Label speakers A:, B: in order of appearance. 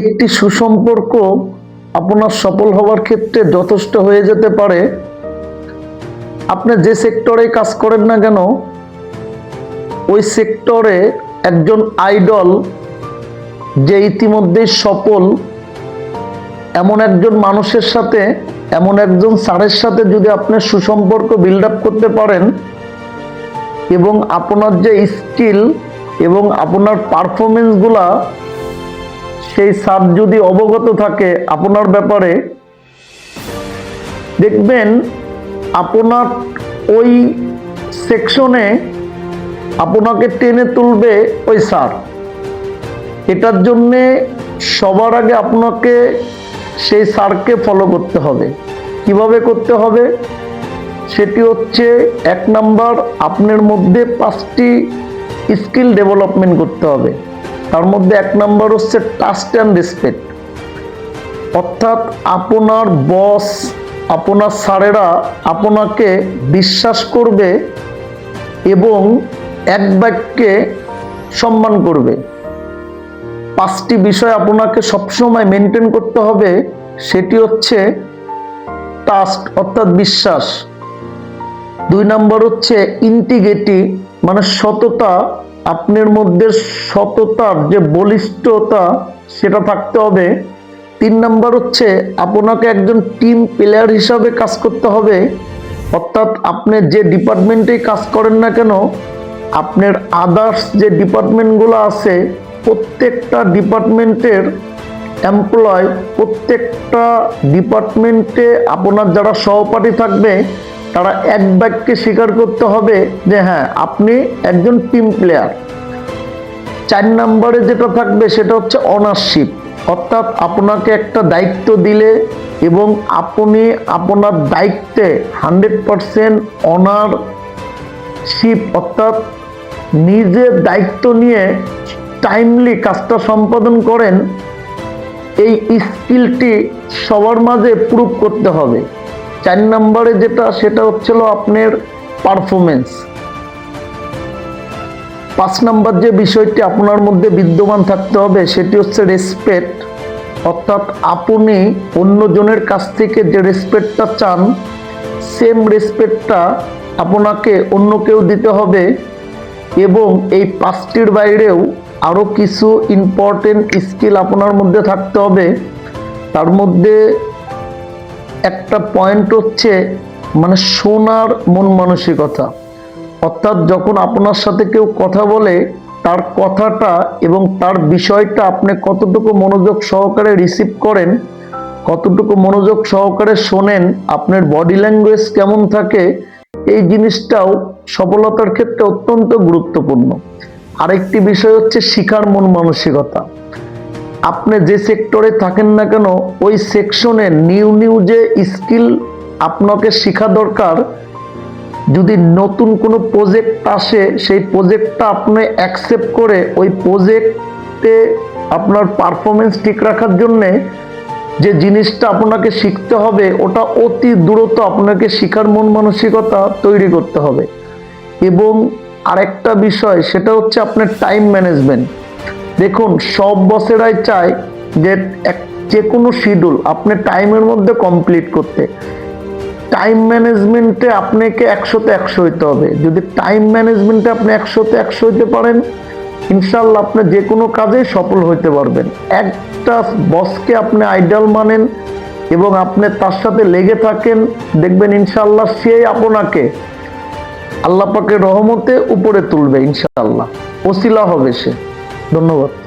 A: একটি সুসম্পর্ক আপনার সফল হওয়ার ক্ষেত্রে যথেষ্ট হয়ে যেতে পারে। আপনি যে সেক্টরে কাজ করেন না কেন, ওই সেক্টরে একজন আইডল যে ইতিমধ্যেই সফল, এমন একজন মানুষের সাথে, এমন একজন স্যারের সাথে যদি আপনি সুসম্পর্ক বিল্ড আপ করতে পারেন এবং আপনার যে স্কিল এবং আপনার পারফরমেন্সগুলা সেই স্যার যদি অবগত থাকে আপনার ব্যাপারে, দেখবেন আপনার ওই সেকশনে আপনাকে টেনে তুলবে ওই সার এটার জন্যে সবার আগে আপনাকে সেই সারকে ফলো করতে হবে। কীভাবে করতে হবে? সেটি হচ্ছে এক নাম্বার, আপনার মধ্যে পাঁচটি স্কিল ডেভেলপমেন্ট করতে হবে। তার মধ্যে এক নাম্বার হচ্ছে ট্রাস্ট অ্যান্ড রেসপেক্ট অর্থাৎ আপনার বস আপনার স্যারেরা আপনাকে বিশ্বাস করবে এবং এক বাক্যে সম্মান করবে। পাঁচটি বিষয় আপনাকে সবসময় মেনটেন করতে হবে, সেটি হচ্ছে ট্রাস্ট অর্থাৎ বিশ্বাস। দুই নাম্বার হচ্ছে ইন্টিগ্রিটি মানে সততা। আপনার মধ্যে সততার যে বলিষ্ঠতা, সেটা থাকতে হবে। তিন নাম্বার হচ্ছে, আপনাকে একজন টিম প্লেয়ার হিসাবে কাজ করতে হবে। অর্থাৎ আপনি যে ডিপার্টমেন্টেই কাজ করেন না কেন, আপনার আদার্স যে ডিপার্টমেন্টগুলো আছে, প্রত্যেকটা ডিপার্টমেন্টের এমপ্লয় প্রত্যেকটা ডিপার্টমেন্টে আপনার যারা সহপাঠী থাকবে তারা এক বাক্যে স্বীকার করতে হবে যে হ্যাঁ আপনি একজন টিম প্লেয়ার চার নম্বরে যেটা থাকবে সেটা হচ্ছে অনারশিপ অর্থাৎ আপনাকে একটা দায়িত্ব দিলে এবং আপনি আপনার দায়িত্বে হান্ড্রেড পারসেন্ট অনারশিপ অর্থাৎ নিজের দায়িত্ব নিয়ে টাইমলি কাজটা সম্পাদন করেন, এই স্কিলটি সবার মাঝে প্রুভ করতে হবে। চার নম্বরে যেটা, সেটা হচ্ছিল আপনার পারফরমেন্স পাঁচ নম্বর যে বিষয়টি আপনার মধ্যে বিদ্যমান থাকতে হবে, সেটি হচ্ছে রেসপেক্ট অর্থাৎ আপনি অন্যজনের কাছ থেকে যে রেসপেক্টটা চান সেম রেসপেক্টটা আপনাকে অন্য কেউ দিতে হবে এবং এই পাঁচটির বাইরেও আরও কিছু ইম্পর্টেন্ট স্কিল আপনার মধ্যে থাকতে হবে। তার মধ্যে একটা পয়েন্ট হচ্ছে মানে শোনার মন মানসিকতা। অর্থাৎ যখন আপনার সাথে কেউ কথা বলে, তার কথাটা এবং তার বিষয়টা আপনি কতটুকু মনোযোগ সহকারে রিসিভ করেন, কতটুকু মনোযোগ সহকারে শোনেন, আপনার বডি ল্যাঙ্গুয়েজ কেমন থাকে, এই জিনিসটাও সফলতার ক্ষেত্রে অত্যন্ত গুরুত্বপূর্ণ। আরেকটি বিষয় হচ্ছে শিখার মন মানসিকতা। আপনি যে সেক্টরে থাকেন না কেন, ওই সেকশনে নিউ নিউ যে স্কিল আপনাকে শেখা দরকার, যদি নতুন কোনো প্রজেক্ট আসে, সেই প্রজেক্টটা আপনি অ্যাকসেপ্ট করে ওই প্রজেক্টে আপনার পারফরমেন্স ঠিক রাখার জন্যে যে জিনিসটা আপনাকে শিখতে হবে, ওটা অতি দূরত্ব আপনাকে শিখার মন মানসিকতা তৈরি করতে হবে। এবং আরেকটা বিষয়, সেটা হচ্ছে আপনার টাইম ম্যানেজমেন্ট দেখুন, সব বসেরাই চায় যে এক যে কোনো শিডিউল আপনি টাইমের মধ্যে কমপ্লিট করতে। টাইম ম্যানেজমেন্টে আপনাকে একশোতে একশো হইতে হবে। যদি টাইম ম্যানেজমেন্টে আপনি একশোতে একশো হইতে পারেন, ইনশাল্লাহ আপনি যে কোনো কাজেই সফল হইতে পারবেন। একটা বসকে আপনি আইডল মানেন এবং আপনি তার সাথে লেগে থাকেন, দেখবেন ইনশাল্লাহ সেই আপনাকে আল্লাহ পাকের রহমতে উপরে তুলবে ইনশাআল্লাহ ওসিলা হবে সে। ধন্যবাদ।